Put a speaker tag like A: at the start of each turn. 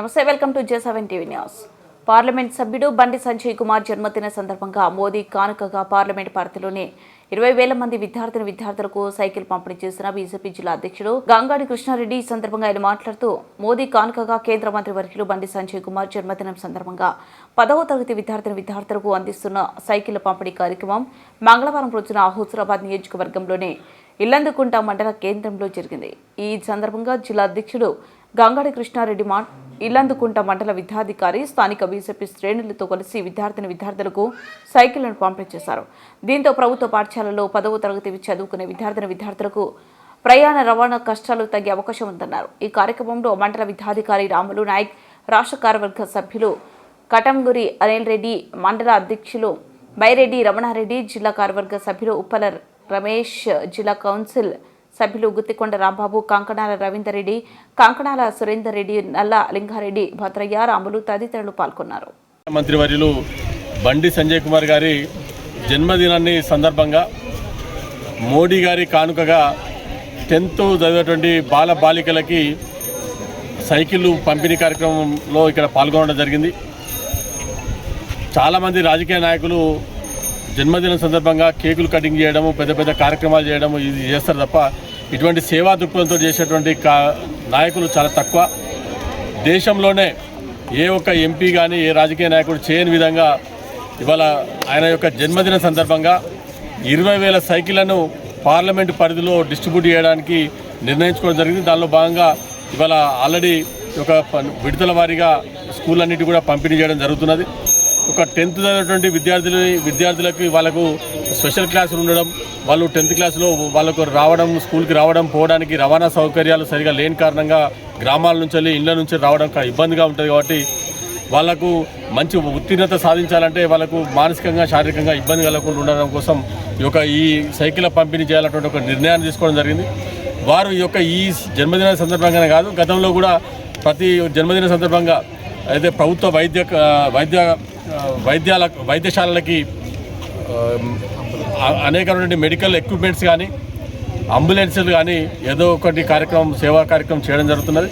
A: నమస్తే welcome to J seven TV news. Parliament సభ్యుడు బండి సంజయ్ కుమార్ జన్మదిన సందర్భంగా మోదీ కానుకగా పార్లమెంట్ పరిధిలోనే ఇరవై వేల మంది విద్యార్థిని విద్యార్థులకు సైకిల్ పంపిణీ చేసిన బీజేపీ జిల్లా అధ్యక్షుడు గంగాడి కృష్ణారెడ్డి ఈ సందర్భంగా ఆయన మాట్లాడుతూ మోదీ కానుకగా కేంద్ర మంత్రి వర్యులు బండి సంజయ్ కుమార్ జన్మదినం సందర్భంగా పదవ తరగతి విద్యార్థిని విద్యార్థులకు అందిస్తున్న సైకిల్ పంపిణీ కార్యక్రమం మంగళవారం రోజున హుజురాబాద్ నియోజకవర్గంలోని ఇల్లందుకుంట మండల కేంద్రంలో జరిగింది. ఈ సందర్భంగా జిల్లా అధ్యక్షుడు గంగాడి కృష్ణారెడ్డి మా ఇల్లందుకుంట మండల విద్యాధికారి స్థానిక బీజేపీ శ్రేణులతో కలిసి విద్యార్థిని విద్యార్థులకు సైకిళ్ళను పంపిణీ చేశారు దీంతో ప్రభుత్వ పాఠశాలలో పదవ తరగతి చదువుకునే విద్యార్థిని విద్యార్థులకు ప్రయాణ రవాణా కష్టాలు తగ్గే అవకాశం ఉందన్నారు. ఈ కార్యక్రమంలో మండల విద్యాధికారి రాములు నాయక్ రాష్ట్ర కార్యవర్గ సభ్యులు కటంగురి అనిల్ రెడ్డి మండల అధ్యక్షులు బైరెడ్డి రమణారెడ్డి జిల్లా కార్యవర్గ సభ్యులు ఉప్పల రమేష్ జిల్లా కౌన్సిల్ సభ్యులు గుత్తికొండ రాంబాబు కంకణాల రవీందర్ రెడ్డి కంకణాల సురేందర్ రెడ్డి నల్ల లింగారెడ్డి భద్రయ్య రాములు తదితరులు పాల్గొన్నారు.
B: మంత్రివర్యులు బండి సంజయ్ కుమార్ గారి జన్మదినాన్ని సందర్భంగా మోడీ గారి కానుకగా టెన్త్ చదివేటువంటి బాల బాలికలకి సైకిళ్ళు పంపిణీ కార్యక్రమంలో ఇక్కడ పాల్గొనడం జరిగింది. చాలామంది రాజకీయ నాయకులు జన్మదినం సందర్భంగా కేకులు కటింగ్ చేయడము పెద్ద పెద్ద కార్యక్రమాలు చేయడము ఇది చేస్తారు తప్ప ఇటువంటి సేవా దృక్పథంతో చేసేటువంటి కా నాయకులు చాలా తక్కువ. దేశంలోనే ఏ ఒక్క ఎంపీ కానీ ఏ రాజకీయ నాయకుడు చేయని విధంగా ఇవాళ ఆయన యొక్క జన్మదిన సందర్భంగా ఇరవై వేల సైకిళ్ళను పార్లమెంటు పరిధిలో డిస్ట్రిబ్యూట్ చేయడానికి నిర్ణయించుకోవడం జరిగింది. దానిలో భాగంగా ఇవాళ ఆల్రెడీ ఒక ప- విడతల వారీగా స్కూళ్ళన్నిటి కూడా పంపిణీ చేయడం జరుగుతున్నది. ఒక టెన్త్ చదివినటువంటి విద్యార్థులు విద్యార్థులకు వాళ్ళకు స్పెషల్ క్లాసులు ఉండడం వాళ్ళు టెన్త్ క్లాస్లో వాళ్ళకు రావడం స్కూల్కి రావడం పోవడానికి రవాణా సౌకర్యాలు సరిగా లేని కారణంగా గ్రామాల నుంచి వెళ్ళి ఇళ్ళ నుంచి రావడం ఇబ్బందిగా ఉంటుంది కాబట్టి వాళ్ళకు మంచి ఉత్తీర్ణత సాధించాలంటే వాళ్ళకు మానసికంగా శారీరకంగా ఇబ్బంది కలగకుండా ఉండడం కోసం ఈ యొక్క ఈ సైకిల్ పంపిణీ చేయాలన్నటువంటి ఒక నిర్ణయాన్ని తీసుకోవడం జరిగింది. వారు ఈ యొక్క ఈ జన్మదిన సందర్భంగానే కాదు గతంలో కూడా ప్రతి జన్మదిన సందర్భంగా అయితే ప్రభుత్వ వైద్య వైద్య వైద్యాల వైద్యశాలలకి ఆ, అనేకమైనటువంటి మెడికల్ ఎక్విప్మెంట్స్ కానీ అంబులెన్సులు కానీ ఏదో ఒకటి కార్యక్రమం సేవా కార్యక్రమం చేయడం జరుగుతున్నది.